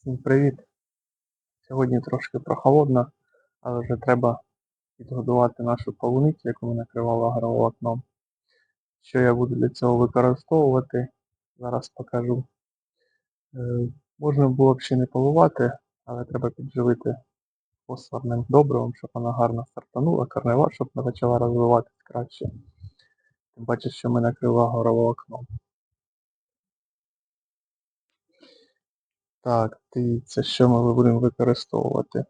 Всім привіт! Сьогодні трошки прохолодно, але вже треба підгодувати нашу полуницю, яку ми накривали агроволокном. Що я буду для цього використовувати, зараз покажу. Е, Можна було б ще не поливати, але треба підживити фосфорним добривом, щоб вона гарно стартанула, корнева, щоб вона почала розвиватися краще. Тим паче, що ми накрили агроволокном. Так, дивіться, що ми будемо використовувати.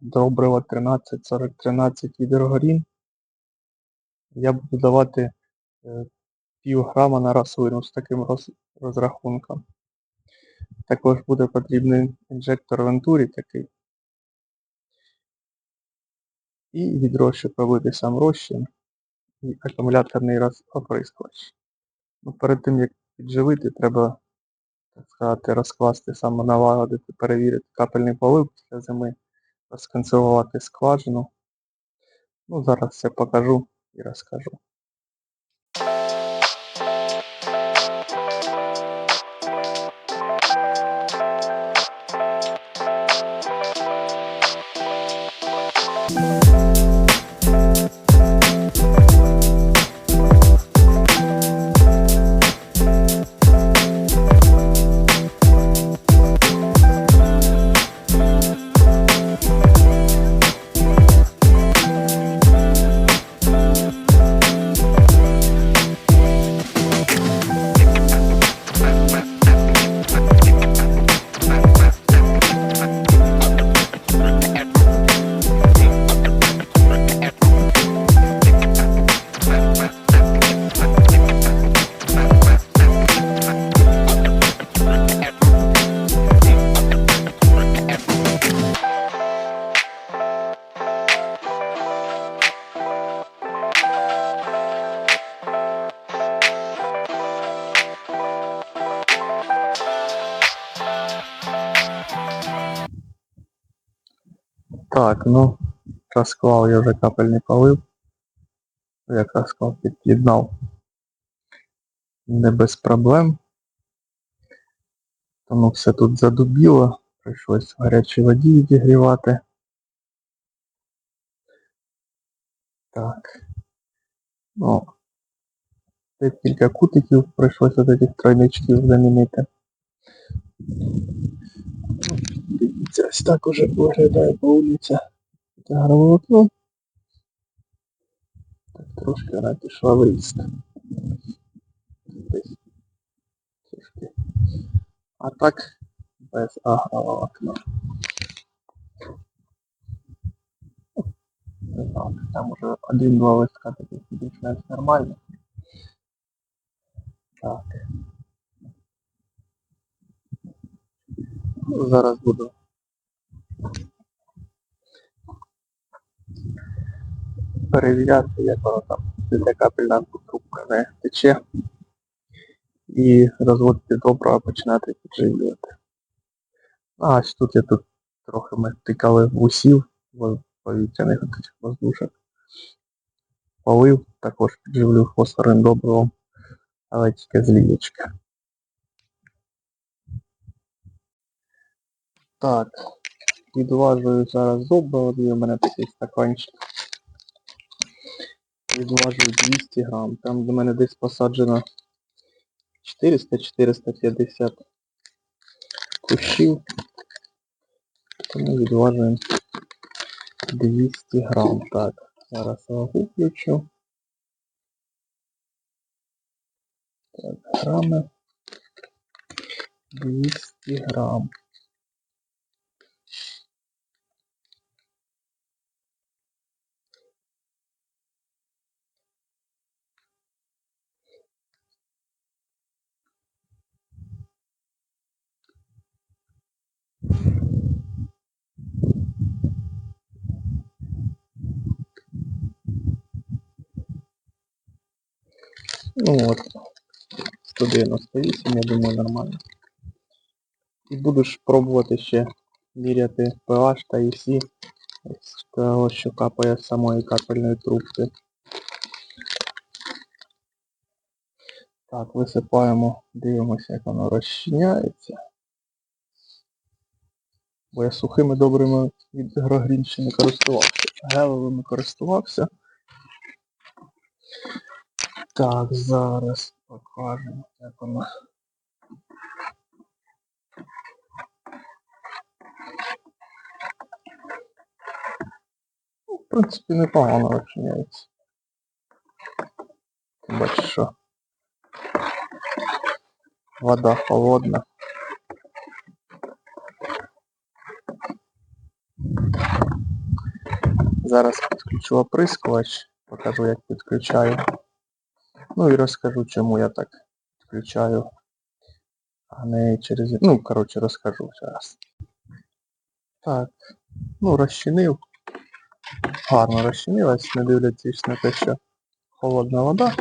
Добриво 13, 40, 13 гідрогорін. Я буду давати е, пів грама на рослину з таким роз, розрахунком. Також буде потрібний інжектор Вентурі такий. І відро, щоб пробити сам розчин і акумуляторний оприскувач. Ну, перед тим як підживити, треба так сказати, розкласти саме налагодити, перевірити капельний полив після зими, розконсервувати скважину. Ну, зараз все покажу і розкажу. Так, ну, розклав я вже капельний полив. Як розклав, під'єднав. Не без проблем. Тому все тут задубіло. Прийшлось в гарячій воді відігрівати. Так. Ну, тут кілька кутиків прийшлось от таких тройничків замінити. Дивіться, так уже виглядає вулиця. Це агроволокно. Так, трошки вона пішла в. Десь трошки. А так без агроволокна. Не знаю, там уже один-два листка таких більш-менш нормально. Так. Зараз буду перевіряти, як воно там для капельна трубка не тече. І розводити доброго починати підживлювати. А ось тут я тут трохи ми тикали в повітряних таких воздушок. Полив, також підживлю фосфорним добривом, але тільки з лієчки. Так, відважую зараз добриво, є у мене такий стаканчик. Відважую 200 грам. Там до мене десь посаджено 400-450 кущів. Тому відважуємо 200 грам. Так, зараз вагу включу. Так, грами. 200 грам. Ну от, 198, я думаю, нормально. І буду ж пробувати ще міряти pH та EC з того, що капає з самої капельної трубки. Так, висипаємо, дивимося, як воно розчиняється. бо я сухими добрими від Грогрін ще не користувався. Гелевими користувався. Так, зараз покажемо, як воно. Ну, В принципі, непогано розчиняється. Бачиш, що вода холодна. Зараз підключу оприскувач, покажу як підключаю. Ну і розкажу, чому я так підключаю, а не через... Ну, коротше, розкажу зараз. Так, ну розчинив. Гарно розчинилась, не дивлячись на те, що холодна вода.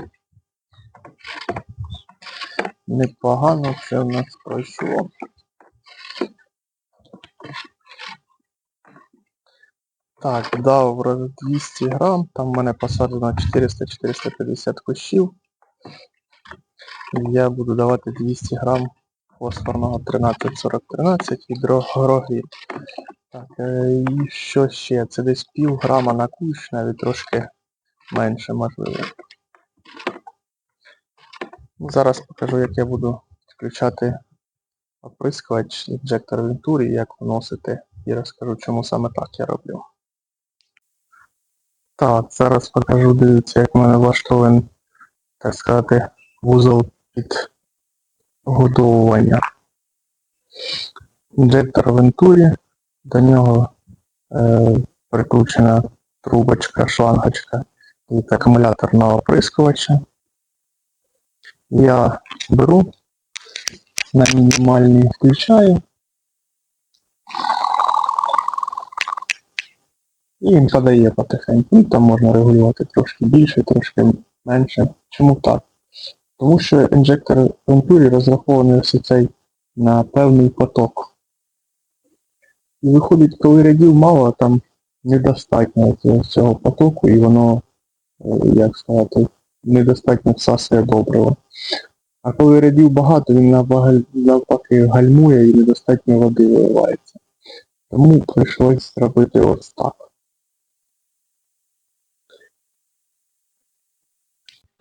Непогано все в нас пройшло. Так, дав роз- 200 грам, там в мене посаджено 400-450 кущів. Я буду давати 200 грам фосфорного 13-40-13 від грогрін. Так, е, і що ще? Це десь пів грама на кущ, навіть трошки менше можливо. Ну, Зараз покажу, як я буду включати оприскувач інжектор Venturi, як вносити і розкажу, чому саме так я роблю. Так, зараз покажу, дивіться, як в мене влаштований, так сказати, вузол під годовування. Інжектор Venturi, до нього е, прикручена трубочка, шлангочка від акумуляторного оприскувача. Я беру на мінімальний включаю. І він подає потихеньку. Ну, там можна регулювати трошки більше, трошки менше. Чому так? Тому що інжектор Venturi розрахований ось цей на певний поток. І виходить, коли рядів мало, там недостатньо цього- потоку і воно, е, як сказати, недостатньо всасує добриво. А коли рядів багато, він навпаки гальмує і недостатньо води виливається. Тому прийшлось зробити ось так.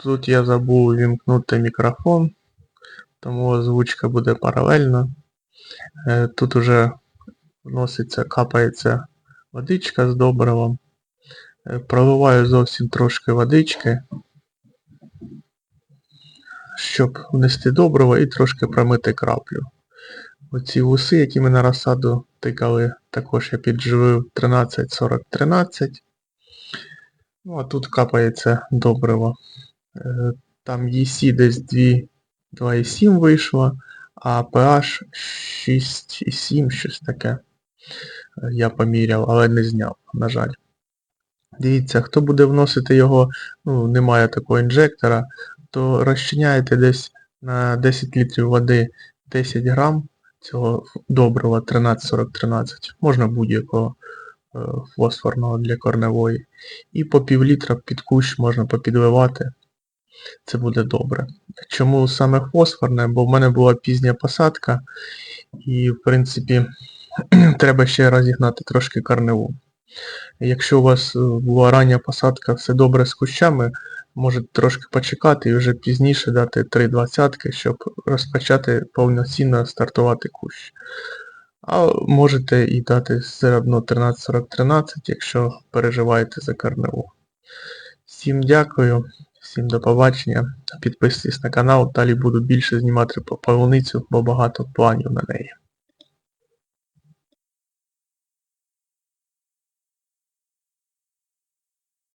Тут я забув вімкнути мікрофон, тому озвучка буде паралельно. Е, Тут уже вноситься, капається водичка з добривом. Е, Проливаю зовсім трошки водички, щоб внести добриво і трошки промити краплю. Оці вуси, які ми на розсаду тикали, також я підживив 13-40-13. Ну а тут капається добриво. Е, Там EC десь 2, 2,7 вийшло, а PH 6,7, щось таке. Е, Я поміряв, але не зняв, на жаль. Дивіться, хто буде вносити його, ну, немає такого інжектора, то розчиняєте десь на 10 літрів води 10 грам цього добрива 13-40-13, можна будь-якого е, фосфорного для корневої. І по пів літра під кущ можна попідливати. Це буде добре. Чому саме фосфорне? Бо в мене була пізня посадка і, в принципі, треба ще розігнати трошки корневу. Якщо у вас е, була рання посадка, все добре з кущами, можете трошки почекати і вже пізніше дати 3 двадцятки, щоб розпочати повноцінно стартувати кущ. А можете і дати все одно 13-40-13, якщо переживаєте за корневу. Всім дякую, всім до побачення. Підписуйтесь на канал, далі буду більше знімати про полуницю, бо багато планів на неї.